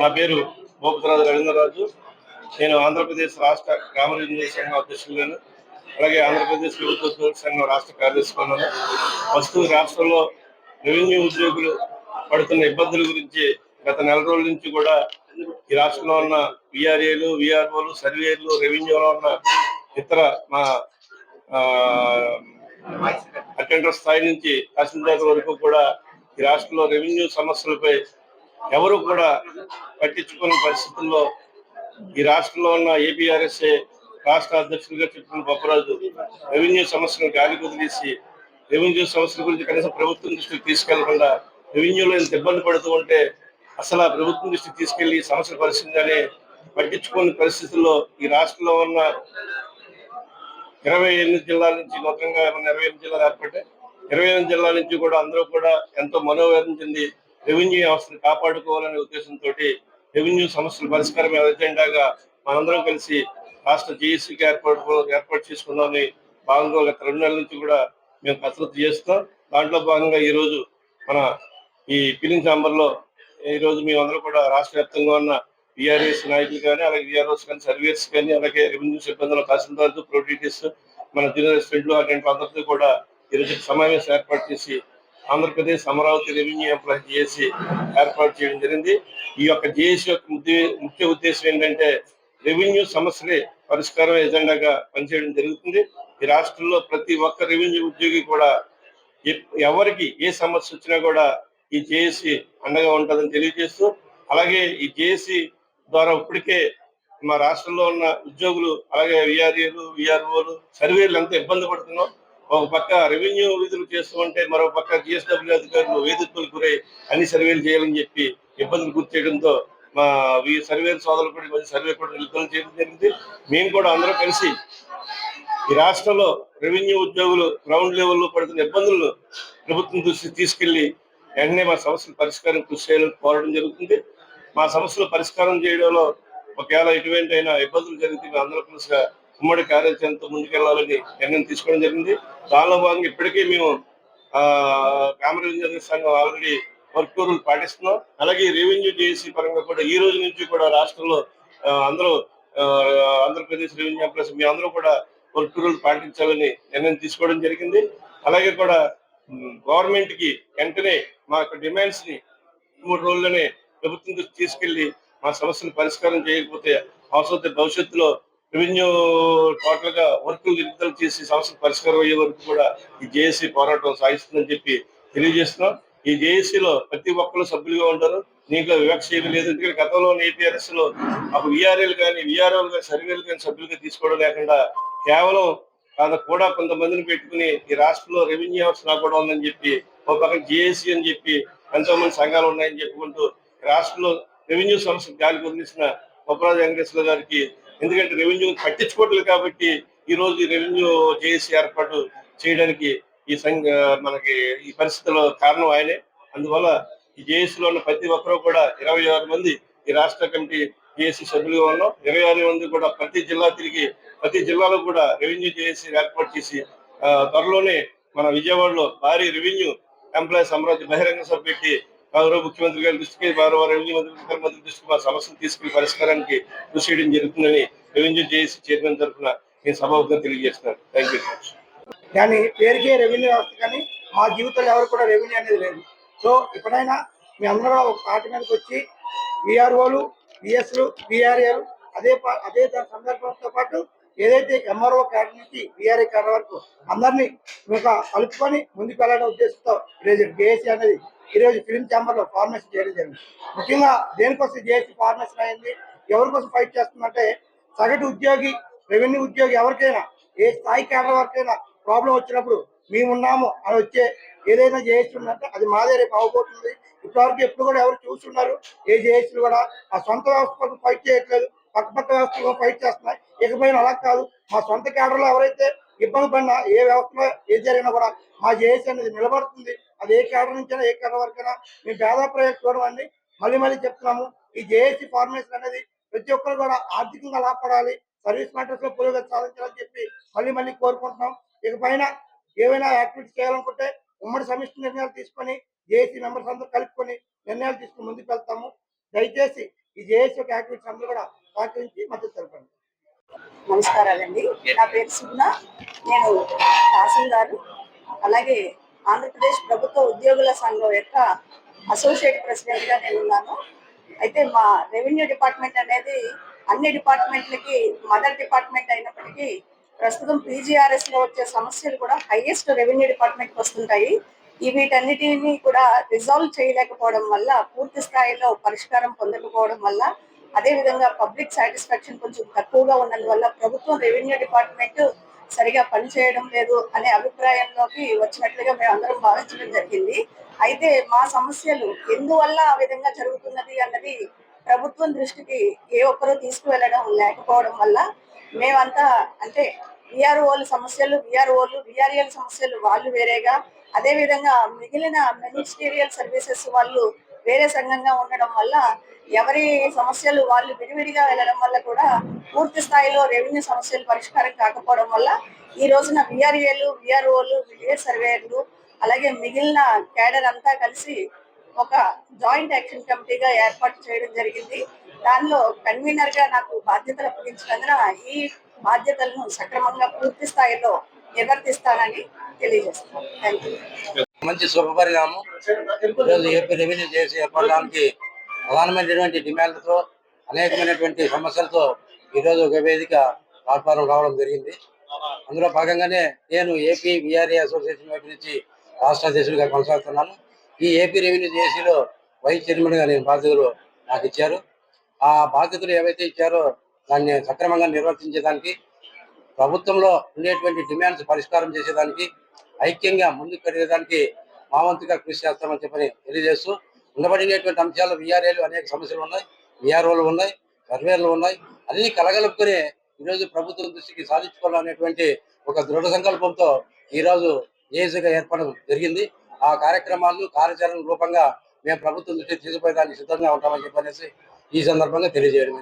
నా పేరు మోపతరాజు రవీంద్రరాజు. నేను ఆంధ్రప్రదేశ్ రాష్ట్ర గ్రామ రెవెన్యూ సంఘం అధ్యక్షులను అలాగే ఆంధ్రప్రదేశ్ ప్రభుత్వ సంఘం రాష్ట్ర కార్యదర్శిగా ప్రస్తుతం రాష్ట్రంలో రెవెన్యూ ఉద్యోగులు పడుతున్న ఇబ్బందుల గురించి గత నెల రోజుల నుంచి కూడా ఈ రాష్ట్రంలో ఉన్న విఆర్ఏలు విఆర్ఓలు సర్వేలు రెవెన్యూలో ఉన్న ఇతర మా అటెండర్ స్థాయి నుంచి తహసీల్దార్ వరకు కూడా ఈ రాష్ట్రంలో రెవెన్యూ సమస్యలపై ఎవరు కూడా పట్టించుకునే పరిస్థితుల్లో ఈ రాష్ట్రంలో ఉన్న ఏపీఆర్ఎస్ఏ రాష్ట్ర అధ్యక్షులుగా చెప్పిన బొప్పరాజు రెవెన్యూ సమస్యలను గాలి కుదిలేసి రెవెన్యూ సమస్యల గురించి కనీసం ప్రభుత్వం దృష్టికి తీసుకెళ్ళకుండా రెవెన్యూలో ఇంత ఇబ్బంది పడుతూ ఉంటే అసలు ఆ ప్రభుత్వం దృష్టికి తీసుకెళ్ళి ఈ సమస్యలు పరిస్థితిగానే పట్టించుకునే పరిస్థితుల్లో ఈ రాష్ట్రంలో ఉన్న ఇరవై ఎనిమిది జిల్లాల నుంచి మొత్తంగా ఇరవై ఎనిమిది జిల్లాలు ఏర్పడ్డాయి? ఇరవై ఎనిమిది జిల్లాల నుంచి కూడా అందరూ కూడా ఎంతో మనోవేదన చెంది రెవెన్యూ వ్యవస్థను కాపాడుకోవాలనే ఉద్దేశంతో రెవెన్యూ సమస్యల పరిష్కారం ఎజెండాగా మనందరం కలిసి రాష్ట్ర జేఏసీకి ఏర్పాటు ఏర్పాటు చేసుకున్నామని భాగంగా గత రెండు నెలల నుంచి కూడా మేము కసరత్తు చేస్తాం దాంట్లో భాగంగా ఈ రోజు మన ఈ ఫిలిం ఛాంబర్లో ఈ రోజు మేమందరూ కూడా రాష్ట్ర వ్యాప్తంగా ఉన్న విఆర్ఎస్ నాయకులు కానీ అలాగే విఆర్ఓస్ కానీ సర్వీస్ కానీ అలాగే రెవెన్యూ సిబ్బందులు తహసీల్దార్లు ప్రొడ్యూటర్స్ మన జూనియర్ రెసిడెంట్లు అటువంటి అందరితో కూడా ఈరోజు సమావేశం ఏర్పాటు చేసి Andhra Pradesh Amaravati revenue employ JAC ఏర్పాటు చేయడం జరిగింది. ఈ యొక్క జేఏసీ యొక్క ముఖ్య ఉద్దేశం ఏంటంటే రెవెన్యూ సమస్యలే పరిష్కారం ఎజెండాగా పనిచేయడం జరుగుతుంది. ఈ రాష్ట్రంలో ప్రతి ఒక్క రెవెన్యూ ఉద్యోగి కూడా ఎవరికి ఏ సమస్య వచ్చినా కూడా ఈ జేఏసీ అండగా ఉంటుందని తెలియజేస్తూ అలాగే ఈ జేఏసీ ద్వారా ఇప్పటికే మా రాష్ట్రంలో ఉన్న ఉద్యోగులు అలాగే విఆర్ఏలు విఆర్ఓలు సర్వేలు ఎంత ఇబ్బంది పడుతున్నాం ఒక పక్క రెవెన్యూ విధులు చేస్తామంటే మరో పక్క జిఎస్డబ్ల్యూ అధికారులు వేదికలు గురై అన్ని సర్వేలు చేయాలని చెప్పి ఇబ్బందులు గుర్తు చేయడంతో మా ఈ సర్వే సోదరులు కూడా సర్వే కూడా నిలుపుదల చేయడం జరిగింది. మేము కూడా అందరూ కలిసి ఈ రాష్ట్రంలో రెవెన్యూ ఉద్యోగులు గ్రౌండ్ లెవెల్లో పడుతున్న ఇబ్బందులను ప్రభుత్వం దృష్టికి తీసుకెళ్ళి వెంటనే మా సమస్యల పరిష్కారం కృషి చేయాలని కోరడం జరుగుతుంది. మా సమస్యల పరిష్కారం చేయడంలో ఒకవేళ ఎటువంటి అయినా ఇబ్బందులు జరిగితే మేము అందరూ కలిసిగా ఉమ్మడి కార్యాచరణతో ముందుకెళ్ళాలని నిర్ణయం తీసుకోవడం జరిగింది. దానిలో భాగంగా ఇప్పటికే మేము ఆ గ్రామ సంఘం ఆల్రెడీ వర్క్ రూల్ పాటిస్తున్నాం. అలాగే రెవెన్యూ జేఏసీ పరంగా కూడా ఈ రోజు నుంచి కూడా రాష్ట్రంలో అందరూ ఆంధ్రప్రదేశ్ రెవెన్యూ ఎంప్లాయీస్ మీ అందరూ కూడా వర్క్ రూల్ పాటించాలని నిర్ణయం తీసుకోవడం జరిగింది. అలాగే కూడా గవర్నమెంట్కి వెంటనే మా యొక్క డిమాండ్స్ని మూడు రోజుల్లోనే ప్రభుత్వం తీసుకెళ్ళి మా సమస్యలు పరిష్కారం చేయకపోతే అవసరమైతే భవిష్యత్తులో రెవెన్యూ టోటల్గా వర్కులు విడుదల చేసి సమస్య పరిష్కారం అయ్యే వరకు కూడా ఈ జేఏసీ పోరాటం సాగిస్తుందని చెప్పి తెలియజేస్తున్నాం. ఈ జేఏసీలో ప్రతి ఒక్కరు సభ్యులుగా ఉంటారు. దీంట్లో వివక్ష లేదు. ఎందుకంటే గతంలో ఏపీఆర్ఎస్లో అప్పుడు విఆర్ఏలు కానీ విఆర్ఓలు కానీ సర్వేలు కానీ సభ్యులుగా తీసుకోవడం లేకుండా కేవలం కాదు కూడా కొంతమందిని పెట్టుకుని ఈ రాష్ట్రంలో రెవెన్యూ వ్యవస్థ రాకూడదు ఉందని చెప్పి ఒక పక్కన జేఏసీ అని చెప్పి ఎంతో మంది సంఘాలు ఉన్నాయని చెప్పుకుంటూ రాష్ట్రంలో రెవెన్యూ సంస్థ గాలి వదిలేసిన బొప్పరాజు వెంకటేశ్వర గారికి ఎందుకంటే రెవెన్యూ పట్టించుకోవట్లేదు కాబట్టి ఈ రోజు రెవెన్యూ జేఏసీ ఏర్పాటు చేయడానికి ఈ సంఘ మనకి ఈ పరిస్థితుల్లో కారణం ఆయనే. అందువల్ల ఈ జేఏసీలో ఉన్న ప్రతి ఒక్కరూ కూడా ఇరవై ఆరు మంది ఈ రాష్ట్ర కమిటీ జేఏసీ సభ్యులుగా ఉన్నాం. ఇరవై ఆరు మంది కూడా ప్రతి జిల్లా తిరిగి ప్రతి జిల్లాలో కూడా రెవెన్యూ జేఏసీ ఏర్పాటు చేసి త్వరలోనే మన విజయవాడలో భారీ రెవెన్యూ ఎంప్లాయీస్ అమరావతి బహిరంగ సభ పెట్టి గౌరవ ముఖ్యమంత్రి గారి దృష్టికి గౌరవ రెవెన్యూ మంత్రి ఇతర మంత్రి దృష్టికి మా సమస్యను తీసుకుని పరిష్కారానికి కృషి చేయడం జరుగుతుందని రెవెన్యూ జేఏసీ చైర్మన్ తరఫున నేను సభాముఖంగా తెలియజేస్తున్నాను. థ్యాంక్ యూ కానీ పేరుకే రెవెన్యూ వ్యవస్థ కానీ మా జీవితంలో ఎవరు కూడా రెవెన్యూ అనేది లేదు. సో ఇప్పుడైనా మీ అందరూ ఒక పార్టీ మీదకి వచ్చి విఆర్ఓలు విఎస్లు విఆర్ఏలు అదే అదే సందర్భంతో పాటు ఏదైతే ఎంఆర్ఓ క్యాడర్ నుంచి బీఆర్ఏ క్యాడర్ వరకు అందరినీ ఒక కలుపుకొని ముందుకు వెళ్ళడం ఉద్దేశంతో ఈరోజు జేఏసీ అనేది ఈరోజు ఫిలిం ఛాంబర్లో ఫార్మేషన్ చేయడం జరిగింది. ముఖ్యంగా దేనికోసం జేఏసీ ఫార్మేషన్ అయింది ఎవరి కోసం ఫైట్ చేస్తుందంటే సగటు ఉద్యోగి రెవెన్యూ ఉద్యోగి ఎవరికైనా ఏ స్థాయి క్యాడర్ వరకైనా ప్రాబ్లం వచ్చినప్పుడు మేము ఉన్నాము అని వచ్చే ఏదైనా చేస్తుందంటే అది మాదే రేపు అవబోతుంది. ఇప్పటివరకు ఎప్పుడు కూడా ఎవరు చూస్తున్నారు ఏ జేఏసీలు కూడా ఆ సొంత వ్యవస్థ కోసం ఫైట్ చేయట్లేదు. పక్కపక్క వ్యవస్థలో ఫైట్ చేస్తున్నాయి. ఇకపైన అలా కాదు. మా సొంత క్యాడర్లో ఎవరైతే ఇబ్బంది పడినా ఏ వ్యవస్థలో ఏది జరిగినా కూడా మా జేఏసీ అనేది నిలబడుతుంది. అది ఏ కేడర్ నుంచైనా ఏ కేడర్ వరకైనా మేము పేద ప్రయోజనం చూడమండి మళ్ళీ మళ్ళీ చెప్తున్నాము. ఈ జేఏసీ ఫార్మేషన్ అనేది ప్రతి ఒక్కరు కూడా ఆర్థికంగా లాభపడాలి సర్వీస్ మ్యాటర్స్లో పురోగతి సాధించాలని చెప్పి మళ్ళీ మళ్ళీ కోరుకుంటున్నాం. ఇకపైన ఏవైనా యాక్టివిటీస్ చేయాలనుకుంటే ఉమ్మడి సమిష్టి నిర్ణయాలు తీసుకొని జేఏసీ మెంబర్స్ అందరూ కలుపుకొని నిర్ణయాలు తీసుకుని ముందుకు వెళ్తాము. దయచేసి ఈ జేఏసీ యొక్క యాక్టివిటీస్ అందరూ కూడా సహకరించి మద్దతు తెలపండి. నమస్కారాలండి. నా పేరు సుగుణ. నేను తహసీల్దారు అలాగే ఆంధ్రప్రదేశ్ ప్రభుత్వ ఉద్యోగుల సంఘం యొక్క అసోసియేట్ ప్రెసిడెంట్గా నేను ఉన్నాను అయితే మా రెవెన్యూ డిపార్ట్మెంట్ అనేది అన్ని డిపార్ట్మెంట్లకి మదర్ డిపార్ట్మెంట్ అయినప్పటికీ ప్రస్తుతం పీజీఆర్ఎస్లో వచ్చే సమస్యలు కూడా హైయెస్ట్ రెవెన్యూ డిపార్ట్మెంట్ వస్తుంటాయి. ఈ వీటన్నిటిని కూడా రిజాల్వ్ చేయలేకపోవడం వల్ల పూర్తి స్థాయిలో పరిష్కారం పొందకపోవడం వల్ల అదే విధంగా పబ్లిక్ సాటిస్ఫాక్షన్ కొంచెం తక్కువగా ఉన్నందువల్ల ప్రభుత్వం రెవెన్యూ డిపార్ట్మెంట్ సరిగా పనిచేయడం లేదు అనే అభిప్రాయంలోకి వచ్చినట్లుగా మేము అందరం భావించడం జరిగింది. అయితే మా సమస్యలు ఎందువల్ల ఆ విధంగా జరుగుతున్నది అన్నది ప్రభుత్వం దృష్టికి ఏ ఒక్కరూ తీసుకువెళ్ళడం లేకపోవడం వల్ల మేమంతా అంటే విఆర్ఓల సమస్యలు విఆర్ఓలు విఆర్ఎల్ సమస్యలు వాళ్ళు వేరేగా. అదే విధంగా మిగిలిన మినిస్టీరియల్ సర్వీసెస్ వాళ్ళు వేరే సంఘంగా ఉండడం వల్ల ఎవరి సమస్యలు వాళ్ళు విడివిడిగా వెళ్ళడం వల్ల కూడా పూర్తి స్థాయిలో రెవెన్యూ సమస్యలు పరిష్కారం కాకపోవడం వల్ల ఈ రోజున విఆర్ఏలు విఆర్ఓలు విలేజ్ సర్వేయర్లు అలాగే మిగిలిన క్యాడర్ అంతా కలిసి ఒక జాయింట్ యాక్షన్ కమిటీగా ఏర్పాటు చేయడం జరిగింది. దానిలో కన్వీనర్గా నాకు బాధ్యతలు అప్పగించినందున ఈ బాధ్యతలను సక్రమంగా పూర్తి స్థాయిలో నిర్వర్తిస్తానని తెలియజేస్తున్నాను. థ్యాంక్ యూ మంచి శుభపరిణామం. ఈరోజు ఏపీ రెవెన్యూ చేసి ఏర్పడడానికి ప్రధానమైనటువంటి డిమాండ్లతో అనేకమైనటువంటి సమస్యలతో ఈరోజు ఒక వేదిక ప్లాట్ఫారం రావడం జరిగింది. అందులో భాగంగానే నేను ఏపీ విఆర్ఏ అసోసియేషన్ వైపు నుంచి రాష్ట్ర అధ్యక్షుడిగా కొనసాగుతున్నాను. ఈ ఏపీ రెవెన్యూ జేసీలో వైస్ చైర్మన్గా నేను బాధ్యతలు నాకు ఇచ్చారు. ఆ బాధ్యతలు ఏవైతే ఇచ్చారో దాన్ని సక్రమంగా నిర్వర్తించేదానికి ప్రభుత్వంలో ఉండేటువంటి డిమాండ్స్ పరిష్కారం చేసేదానికి ఐక్యంగా ముందుకు కడిగేదానికి మా వంతుగా కృషి చేస్తామని చెప్పని తెలియజేస్తూ ఉండబడినటువంటి అంశాలు విఆర్ఏలు అనేక సమస్యలు ఉన్నాయి విఆర్ఓలు ఉన్నాయి సర్వేలు ఉన్నాయి. అన్ని కలగలుపుకొని ఈరోజు ప్రభుత్వం దృష్టికి సాధించుకోవాలనేటువంటి ఒక దృఢ సంకల్పంతో ఈ రోజు ఏర్పడడం జరిగింది. ఆ కార్యక్రమాలు కార్యాచరణ రూపంగా మేము ప్రభుత్వం దృష్టికి తీసుకుపోయేదానికి సిద్ధంగా ఉంటామని చెప్పనేసి ఈ సందర్భంగా తెలియజేయడం